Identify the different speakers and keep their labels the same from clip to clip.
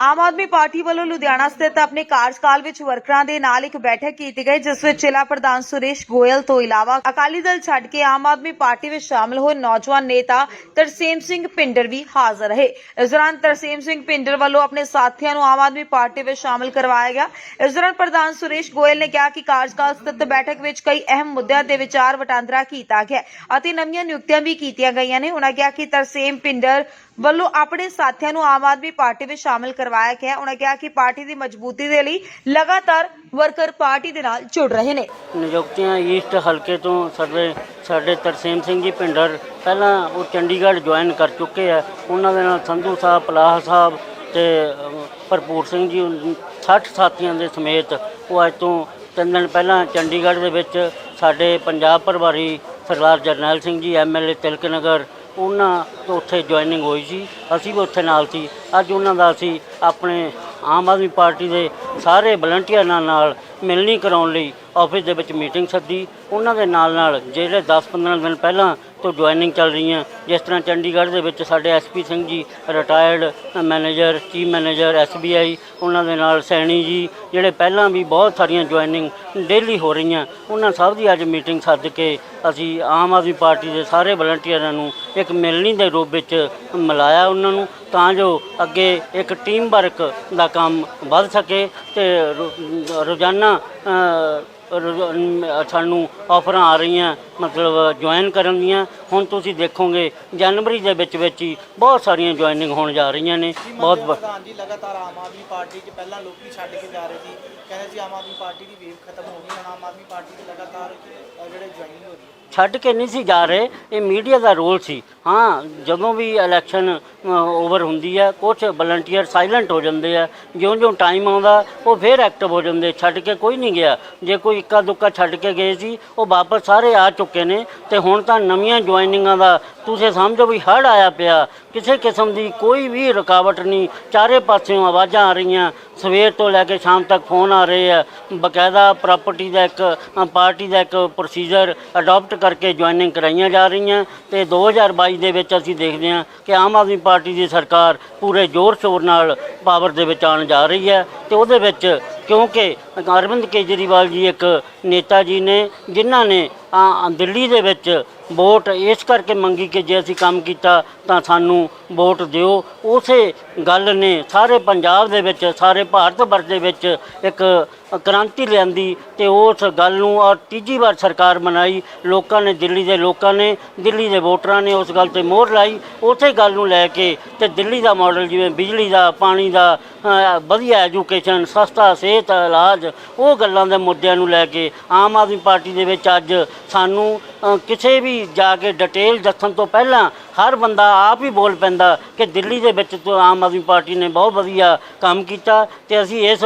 Speaker 1: ਆਮ Aadmi party ਵੱਲੋਂ ਲੁਧਿਆਣਾ ਸਥਿਤ ਆਪਣੇ ਕਾਰਜਕਾਲ ਵਿੱਚ ਵਰਕਰਾਂ ਦੇ ਨਾਲ ਇੱਕ ਬੈਠਕ ਕੀਤੀ ਗਈ, ਜਿਸ ਵਿੱਚ ਜ਼ਿਲ੍ਹਾ ਪ੍ਰਧਾਨ ਸੁਰੇਸ਼ ਗੋਇਲ ਤੋਂ ਇਲਾਵਾ ਅਕਾਲੀ ਦਲ ਛੱਡ ਕੇ ਆਮ ਆਦਮੀ ਪਾਰਟੀ ਵਿੱਚ ਸ਼ਾਮਲ ਹੋਏ ਨੌਜਵਾਨ ਨੇਤਾ ਤਰਸੇਮ ਸਿੰਘ ਪਿੰਡਰ ਵੀ ਹਾਜ਼ਰ ਰਹੇ। ਇਸ ਦੌਰਾਨ ਤਰਸੇਮ ਸਿੰਘ ਪਿੰਡਰ ਵੱਲੋਂ ਆਪਣੇ ਸਾਥੀਆਂ ਨੂੰ ਆਮ ਆਦਮੀ ਪਾਰਟੀ ਵਿੱਚ ਸ਼ਾਮਲ ਕਰਵਾਇਆ ਗਿਆ। ਇਸ ਦੌਰਾਨ ਪ੍ਰਧਾਨ ਸੁਰੇਸ਼ ਗੋਇਲ ਨੇ ਕਿਹਾ ਕਿ ਕਾਰਜਕਾਲ ਸਥਿਤ ਬੈਠਕ ਵਿੱਚ ਕਈ ਅਹਿਮ ਮੁੱਦਿਆਂ ਤੇ ਵਿਚਾਰ ਵਟਾਂਦਰਾ ਕੀਤਾ ਗਿਆ ਅਤੇ ਨਵੀਆਂ ਨਿਯੁਕਤੀਆਂ ਵੀ ਕੀਤੀਆਂ ਗਈਆਂ ਨੇ। ਉਹਨਾਂ ਕਿਹਾ ਕਿ ਤਰਸੇਮ ਪਿੰਡਰ ਵੱਲੋਂ ਆਪਣੇ ਸਾਥੀਆਂ ਨੂੰ ਆਮ ਆਦਮੀ ਪਾਰਟੀ ਵਿੱਚ ਸ਼ਾਮਲ ਕਰਵਾਇਆ ਗਿਆ ਉਹਨਾਂ ਕਿਹਾ ਕਿ ਪਾਰਟੀ ਦੀ ਮਜ਼ਬੂਤੀ ਦੇ ਲਈ ਲਗਾਤਾਰ ਵਰਕਰ ਪਾਰਟੀ ਦੇ ਨਾਲ ਜੁੜ ਰਹੇ ਨੇ।
Speaker 2: ਨਿਯੁਕਤੀਆਂ ਈਸਟ ਹਲਕੇ ਤੋਂ ਸਾਡੇ ਸਾਡੇ ਤਰਸੇਮ ਸਿੰਘ ਜੀ ਭਿੰਡਰ ਪਹਿਲਾਂ ਉਹ ਚੰਡੀਗੜ੍ਹ ਜੁਆਇਨ ਕਰ ਚੁੱਕੇ ਆ। ਉਹਨਾਂ ਦੇ ਨਾਲ ਸੰਧੂ ਸਾਹਿਬ, ਪਲਾਹ ਸਾਹਿਬ ਤੇ ਭਰਪੂਰ ਸਿੰਘ ਜੀ 60 ਸਾਥੀਆਂ ਦੇ ਸਮੇਤ ਉਹ ਅੱਜ ਤੋਂ ਤਿੰਨ ਦਿਨ ਪਹਿਲਾਂ ਚੰਡੀਗੜ੍ਹ ਦੇ ਵਿੱਚ ਸਾਡੇ ਪੰਜਾਬ ਪ੍ਰਭਾਰੀ ਸਰਦਾਰ ਜਰਨੈਲ ਸਿੰਘ ਜੀ ਐਮਐਲਏ ਤਿਲਕ ਨਗਰ ਉਹਨਾਂ ਤੋਂ ਉੱਥੇ ਜੁਆਇਨਿੰਗ ਹੋਈ ਸੀ। ਅਸੀਂ ਵੀ ਉੱਥੇ ਨਾਲ ਸੀ। ਅੱਜ ਉਹਨਾਂ ਦਾ ਅਸੀਂ ਆਪਣੇ ਆਮ ਆਦਮੀ ਪਾਰਟੀ ਦੇ ਸਾਰੇ ਵਲੰਟੀਅਰਾਂ ਨਾਲ ਮਿਲਣੀ ਕਰਾਉਣ ਲਈ ਆਫਿਸ ਦੇ ਵਿੱਚ ਮੀਟਿੰਗ ਸੱਦੀ। ਉਹਨਾਂ ਦੇ ਨਾਲ ਨਾਲ ਜਿਹੜੇ 10-15 ਦਿਨ ਪਹਿਲਾਂ ਤੋਂ ਜੁਆਇਨਿੰਗ ਚੱਲ ਰਹੀਆਂ, ਜਿਸ ਤਰ੍ਹਾਂ ਚੰਡੀਗੜ੍ਹ ਦੇ ਵਿੱਚ ਸਾਡੇ SP Singh ji retired manager chief manager SBI ਉਹਨਾਂ ਦੇ ਨਾਲ ਸੈਣੀ ਜੀ, ਜਿਹੜੇ ਪਹਿਲਾਂ ਵੀ ਬਹੁਤ ਸਾਰੀਆਂ ਜੁਆਇਨਿੰਗ ਡੇਲੀ ਹੋ ਰਹੀਆਂ, ਉਹਨਾਂ ਸਭ ਦੀ ਅੱਜ ਮੀਟਿੰਗ ਸੱਦ ਕੇ ਅਸੀਂ ਆਮ ਆਦਮੀ ਪਾਰਟੀ ਦੇ ਸਾਰੇ ਵਲੰਟੀਅਰਾਂ ਨੂੰ ਇੱਕ ਮਿਲਣੀ ਦੇ ਰੂਪ ਵਿੱਚ ਮਿਲਾਇਆ ਉਹਨਾਂ ਨੂੰ। ਤਾਂ ਜੋ ਅੱਗੇ ਇੱਕ ਟੀਮ ਵਰਕ ਦਾ ਕੰਮ ਵੱਧ ਸਕੇ ਤੇ ਰੋ- ਰੋਜ਼ਾਨਾ ਅ, ਸਾਨੂੰ ਆਫਰਾਂ ਆ ਰਹੀਆਂ ਮਤਲਬ ਜੁਆਇਨ ਕਰਨ ਦੀਆਂ। ਹੁਣ ਤੁਸੀਂ ਦੇਖੋਗੇ ਜਨਵਰੀ ਦੇ ਵਿੱਚ ਵਿੱਚ ਹੀ ਬਹੁਤ ਸਾਰੀਆਂ ਜੁਆਇਨਿੰਗ ਹੋਣ ਜਾ ਰਹੀਆਂ ਨੇ। ਬਹੁਤ ਬ-
Speaker 3: ਪ੍ਰਧਾਨ ਜੀ ਲਗਾਤਾਰ ਆਮ ਆਦਮੀ ਪਾਰਟੀ 'ਚ ਪਹਿਲਾਂ ਲੋਕੀ ਛੱਡ ਕੇ ਜਾ ਰਹੇ ਸੀ। ਕਹਿੰਦੇ ਸੀ ਆਮ ਆਦਮੀ ਪਾਰਟੀ ਦੀ ਵੇਵ ਖਤਮ ਹੋ ਗਈ ਹੁਣ ਆਮ ਆਦਮੀ ਪਾਰਟੀ ਦੀ ਲਗਾਤਾਰ ਅ, ਜਿਹੜੇ ਜੁਆਇਨਿੰਗ ਹੋ ਰਹੀ ਹੈ
Speaker 2: ਛੱਡ ਕੇ ਨਹੀਂ ਸੀ ਜਾ ਰਹੇ, ਇਹ ਮੀਡੀਆ ਦਾ ਰੋਲ ਸੀ। ਹਾਂ, ਜਦੋਂ ਵੀ ਇਲੈਕਸ਼ਨ ਓਵਰ ਹੁੰਦੀ ਹੈ ਕੁਝ ਵਲੰਟੀਅਰ ਸਾਇਲੈਂਟ ਹੋ ਜਾਂਦੇ ਆ, ਜਿਉਂ-ਜਿਉਂ ਟਾਈਮ ਆਉਂਦਾ, ਉਹ ਫੇਰ ਐਕਟਿਵ ਹੋ ਜਾਂਦੇ, ਛੱਡ ਕੇ ਕੋਈ ਨਹੀਂ ਗਿਆ। ਜੇ ਕੋਈ ਇੱਕਾ ਦੁੱਕਾ ਛੱਡ ਕੇ ਗਏ ਸੀ, ਉਹ ਵਾਪਸ ਸਾਰੇ ਆ ਚੁੱਕੇ ਨੇ, ਤੇ ਹੁਣ ਤਾਂ ਨਵੀਆਂ ਜੁਆਇਨਿੰਗਾਂ ਦਾ ਤੁਸੀਂ ਸਮਝੋ ਵੀ ਹੜ ਆਇਆ ਪਿਆ, ਕਿਸੇ ਕਿਸਮ ਦੀ ਕੋਈ ਵੀ ਰੁਕਾਵਟ ਨਹੀਂ, ਚਾਰੇ ਪਾਸਿਓਂ ਆਵਾਜ਼ਾਂ ਆ ਰਹੀਆਂ ਸਵੇਰ ਤੋਂ ਲੈ ਕੇ ਸ਼ਾਮ ਤੱਕ ਫੋਨ ਆ ਰਹੇ ਆ। ਬਕਾਇਦਾ ਪ੍ਰਾਪਰਟੀ ਦਾ ਇੱਕ ਅ, ਪਾਰਟੀ ਦਾ ਇੱਕ ਪ੍ਰੋਸੀਜਰ ਅਡਾਪਟ ਕਰਕੇ ਜੁਆਇਨਿੰਗ ਕਰਾਈਆਂ ਜਾ ਰਹੀਆਂ। ਤੇ 2022 ਦੇ ਵਿੱਚ ਅਸੀਂ ਦੇਖਦੇ ਹਾਂ ਕਿ ਆਮ ਆਦਮੀ ਪਾਰਟੀ ਦੀ ਸਰਕਾਰ ਪੂਰੇ ਜ਼ੋਰ ਸ਼ੋਰ ਨਾਲ ਪਾਵਰ ਦੇ ਵਿੱਚ ਆਉਣ ਜਾ ਰਹੀ ਹੈ। ਤੇ ਉਹਦੇ ਵਿੱਚ ਕਿਉਂਕਿ ਅਰਵਿੰਦ ਕੇਜਰੀਵਾਲ ਜੀ ਇੱਕ ਨੇਤਾ ਜੀ ਨੇ ਜਿਨ੍ਹਾਂ ਨੇ ਆ, ਦਿੱਲੀ ਦੇ ਵਿੱਚ ਵੋਟ ਇਸ ਕਰਕੇ ਮੰਗੀ ਕਿ ਜੇ ਅਸੀਂ ਕੰਮ ਕੀਤਾ ਤਾਂ ਸਾਨੂੰ ਵੋਟ ਦਿਓ। ਉਸੇ ਗੱਲ ਨੇ ਸਾਰੇ ਪੰਜਾਬ ਦੇ ਵਿੱਚ ਸਾਰੇ ਭਾਰਤ ਵਰਗ ਦੇ ਵਿੱਚ ਇੱਕ ਕ੍ਰਾਂਤੀ ਲਿਆਂਦੀ ਤੇ ਉਸ ਗੱਲ ਨੂੰ ਔਰ ਤੀਜੀ ਵਾਰ ਸਰਕਾਰ ਬਣਾਈ। ਲੋਕਾਂ ਨੇ ਦਿੱਲੀ ਦੇ ਲੋਕਾਂ ਨੇ, ਦਿੱਲੀ ਦੇ ਵੋਟਰਾਂ ਨੇ ਉਸ ਗੱਲ ਤੇ ਮੋਹਰ ਲਾਈ। ਉਸੇ ਗੱਲ ਨੂੰ ਲੈ ਕੇ ਤੇ ਦਿੱਲੀ ਦਾ ਮਾਡਲ ਜਿਵੇਂ ਬਿਜਲੀ ਦਾ, ਪਾਣੀ ਦਾ ਵਧੀਆ ਐਜੂਕੇਸ਼ਨ ਸਸਤਾ ਸਿਹਤ, ਇਲਾਜ, ਉਹ ਗੱਲਾਂ ਦੇ ਮੁੱਦਿਆਂ ਨੂੰ ਲੈ ਕੇ ਆਮ ਆਦਮੀ ਪਾਰਟੀ ਦੇ ਵਿੱਚ ਅੱਜ ਸਾਨੂੰ ਅ, ਕਿਸੇ ਵੀ ਜਾ ਕੇ ਡਿਟੇਲ ਦੱਸਣ ਤੋਂ ਪਹਿਲਾਂ ਹਰ ਬੰਦਾ ਆਪ ਹੀ ਬੋਲ ਪੈਂਦਾ ਕਿ ਦਿੱਲੀ ਦੇ ਵਿੱਚ ਤਾਂ ਆਮ ਆਦਮੀ ਪਾਰਟੀ ਨੇ ਬਹੁਤ ਵਧੀਆ ਕੰਮ ਕੀਤਾ ਤੇ ਅਸੀਂ ਇਸ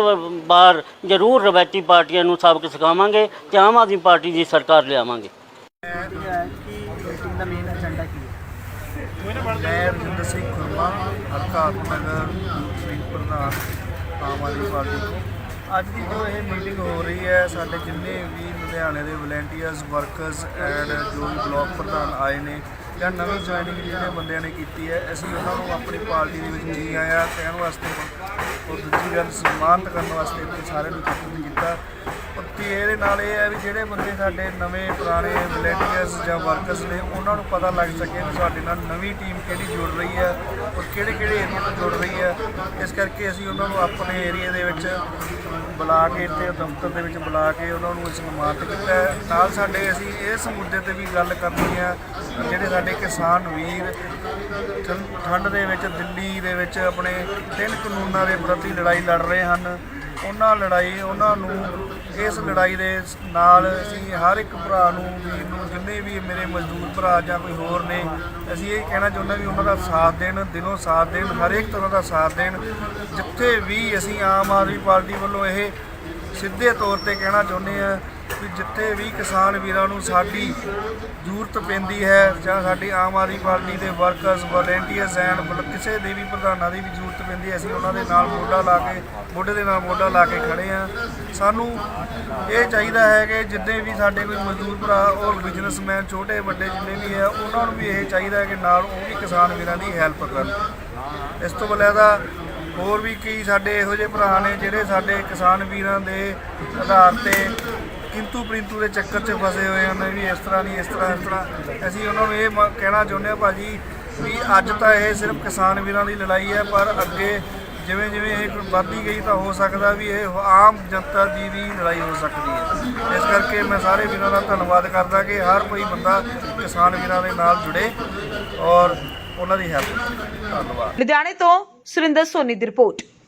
Speaker 2: ਵਾਰ ਜ਼ਰੂਰ ਰਵਾਇਤੀ ਪਾਰਟੀਆਂ ਨੂੰ ਸਬਕ ਸਿਖਾਵਾਂਗੇ ਤੇ ਆਮ ਆਦਮੀ ਪਾਰਟੀ ਦੀ ਸਰਕਾਰ ਲਿਆਵਾਂਗੇ।
Speaker 3: ਮੀਟਿੰਗ ਦਾ ਮੇਨ ਏਜੰਡਾ ਕੀ ਹੈ
Speaker 4: ਮੈਂ ਰਜਿੰਦਰ ਸਿੰਘ ਖੁਰਮਾ ਹਲਕਾ ਆਤਮਨਗਰ ਸਿੰਘ ਪ੍ਰਧਾਨ ਆਮ ਆਦਮੀ ਪਾਰਟੀ ਤੋਂ। ਅੱਜ ਦੀ ਜੋ ਇਹ ਮੀਟਿੰਗ ਹੋ ਰਹੀ ਹੈ, ਸਾਡੇ ਜਿੰਨੇ ਵੀ ਲੁਧਿਆਣੇ ਦੇ ਵਲੰਟੀਅਰਸ ਵਰਕਰਸ ਐਂਡ ਜੋ ਵੀ ਬਲਾਕ ਪ੍ਰਧਾਨ ਆਏ ਨੇ ਜਾਂ ਨਵੀਂ ਜੁਆਇਨਿੰਗ ਜਿਹੜੇ ਬੰਦਿਆਂ ਨੇ ਕੀਤੀ ਹੈ, ਅਸੀਂ ਉਹਨਾਂ ਨੂੰ ਆਪਣੀ ਪਾਰਟੀ ਦੇ ਵਿੱਚ ਜੀ ਆਇਆ ਕਹਿਣ ਵਾਸਤੇ ਔਰ ਦੂਜੀ ਗੱਲ ਸਨਮਾਨਿਤ ਕਰਨ ਵਾਸਤੇ ਇੱਥੇ ਸਾਰਿਆਂ ਨੂੰ ਇਕੱਠੇ ਕੀਤਾ। ਔਰ ਤੇ ਇਹਦੇ ਨਾਲ ਇਹ ਹੈ ਵੀ ਜਿਹੜੇ ਬੰਦੇ ਸਾਡੇ ਨਵੇਂ ਪੁਰਾਣੇ ਵਲੰਟੀਅਰਸ ਜਾਂ ਵਰਕਰਸ ਨੇ, ਉਹਨਾਂ ਨੂੰ ਪਤਾ ਲੱਗ ਸਕੇ ਵੀ ਸਾਡੇ ਨਾਲ ਨਵੀਂ ਟੀਮ ਕਿਹੜੀ ਜੁੜ ਰਹੀ ਹੈ ਔਰ ਕਿਹੜੇ ਕਿਹੜੇ ਏਰੀਆ ਤੋਂ ਜੁੜ ਰਹੀ ਹੈ। ਇਸ ਕਰਕੇ ਅਸੀਂ ਉਹਨਾਂ ਨੂੰ ਆਪਣੇ ਏਰੀਆ ਦੇ ਵਿੱਚ ਬੁਲਾ ਕੇ ਇੱਥੇ ਦਫ਼ਤਰ ਦੇ ਵਿੱਚ ਬੁਲਾ ਕੇ ਉਹਨਾਂ ਨੂੰ ਸਨਮਾਨਿਤ ਕੀਤਾ ਨਾਲ ਸਾਡੇ ਅਸੀਂ ਇਸ ਮੁੱਦੇ ਤੇ ਵੀ ਗੱਲ ਕਰਨੀ ਹੈ ਜਿਹੜੇ ਸਾਡੇ ਕਿਸਾਨ ਵੀਰ ਠੰ- ਠੰਡ ਦੇ ਵਿੱਚ, ਦਿੱਲੀ ਦੇ ਵਿੱਚ ਆਪਣੇ ਤਿੰਨ ਕਾਨੂੰਨਾਂ ਦੇ ਪ੍ਰਤੀ ਲੜਾਈ ਲੜ ਰਹੇ ਹਨ। ਉਹਨਾਂ ਲੜਾਈ, ਉਹਨਾਂ ਨੂੰ ਇਸ ਲੜਾਈ ਦੇ ਨਾਲ ਅਸੀਂ ਹਰ ਇੱਕ ਭਰਾ ਨੂੰ ਵੀਰ ਨੂੰ ਜਿੰਨੇ ਵੀ ਮੇਰੇ ਮਜ਼ਦੂਰ ਭਰਾ ਜਾਂ ਕੋਈ ਹੋਰ ਨੇ, ਅਸੀਂ ਇਹ ਕਹਿਣਾ ਚਾਹੁੰਦੇ ਵੀ ਉਹਨਾਂ ਦਾ ਸਾਥ ਦੇਣ, ਦਿਲੋਂ ਸਾਥ ਦੇਣ ਹਰੇਕ ਤਰ੍ਹਾਂ ਦਾ ਸਾਥ ਦੇਣ। ਜਿੱਥੇ ਵੀ ਅਸੀਂ ਆਮ ਆਦਮੀ ਪਾਰਟੀ ਵੱਲੋਂ ਇਹ ਸਿੱਧੇ ਤੌਰ ਤੇ ਕਹਿਣਾ ਚਾਹੁੰਦੇ ਆ ਵੀ ਜਿੱਥੇ ਵੀ ਕਿਸਾਨ ਵੀਰਾਂ ਨੂੰ ਸਾਡੀ ਜ਼ਰੂਰਤ ਪੈਂਦੀ ਹੈ ਜਾਂ ਸਾਡੀ ਆਮ ਆਦਮੀ ਪਾਰਟੀ ਦੇ ਵਰਕਰਸ ਵਲੰਟੀਅਰਸ ਐਂਡ ਕਿਸੇ ਦੇ ਵੀ ਪ੍ਰਧਾਨਾਂ ਦੀ ਵੀ ਜ਼ਰੂਰਤ ਪੈਂਦੀ ਹੈ, ਅਸੀਂ ਉਹਨਾਂ ਦੇ ਨਾਲ ਮੋਢਾ ਲਾ ਕੇ, ਮੋਢੇ ਦੇ ਨਾਲ ਮੋਢਾ ਲਾ ਕੇ ਖੜੇ ਆ ਸਾਨੂੰ ਇਹ ਚਾਹੀਦਾ ਹੈ ਕਿ ਜਿੱਦੇ ਵੀ ਸਾਡੇ ਕੋਈ ਮਜ਼ਦੂਰ ਭਰਾ ਔਰ ਬਿਜ਼ਨਸਮੈਨ ਛੋਟੇ, ਵੱਡੇ ਜਿੰਨੇ ਵੀ ਹੈ, ਉਹਨਾਂ ਨੂੰ ਵੀ ਇਹ ਚਾਹੀਦਾ ਹੈ ਕਿ ਨਾਲ ਉਹ ਵੀ ਕਿਸਾਨ ਵੀਰਾਂ ਦੀ ਹੈਲਪ ਕਰਨ। ਇਸ ਤੋਂ ਬਲੈਦਾ ਹੋਰ ਵੀ ਕਈ ਸਾਡੇ ਇਹੋ ਜਿਹੇ ਭਰਾ ਨੇ ਜਿਹੜੇ ਸਾਡੇ ਕਿਸਾਨ ਵੀਰਾਂ ਦੇ ਆਧਾਰ ਤੇ ਕਿੰਤੂ ਪ੍ਰਿੰਤੂ ਦੇ ਚੱਕਰ 'ਚ ਫਸੇ ਹੋਏ ਹਨ ਵੀ ਇਸ ਤਰ੍ਹਾਂ ਨਹੀਂ ਇਸ ਤਰ੍ਹਾਂ ਇਸ ਤਰ੍ਹਾਂ। ਅਸੀਂ ਉਹਨਾਂ ਨੂੰ ਇਹ ਮ- ਕਹਿਣਾ ਚਾਹੁੰਦੇ ਹਾਂ ਭਾਜੀ ਵੀ ਅੱਜ ਤਾਂ ਇਹ ਸਿਰਫ ਕਿਸਾਨ ਵੀਰਾਂ ਦੀ ਲੜਾਈ ਹੈ, ਪਰ ਅੱਗੇ ਜਿਵੇਂ ਜਿਵੇਂ ਇਹ ਵੱਧਦੀ ਗਈ ਤਾਂ ਹੋ ਸਕਦਾ ਵੀ ਇਹ ਆਮ ਜਨਤਾ ਦੀ ਵੀ ਲੜਾਈ ਹੋ ਸਕਦੀ ਹੈ। ਇਸ ਕਰਕੇ ਮੈਂ ਸਾਰੇ ਵੀਰਾਂ ਦਾ ਧੰਨਵਾਦ ਕਰਦਾ ਕਿ ਹਰ ਕੋਈ ਬੰਦਾ ਕਿਸਾਨ ਵੀਰਾਂ ਦੇ ਨਾਲ ਜੁੜੇ ਔਰ ਉਹਨਾਂ ਦੀ ਹੈਲਪ ਧੰਨਵਾਦ।
Speaker 1: ਲੁਧਿਆਣੇ ਤੋਂ ਸੁਰਿੰਦਰ ਸੋਨੀ ਦੀ ਰਿਪੋਰਟ।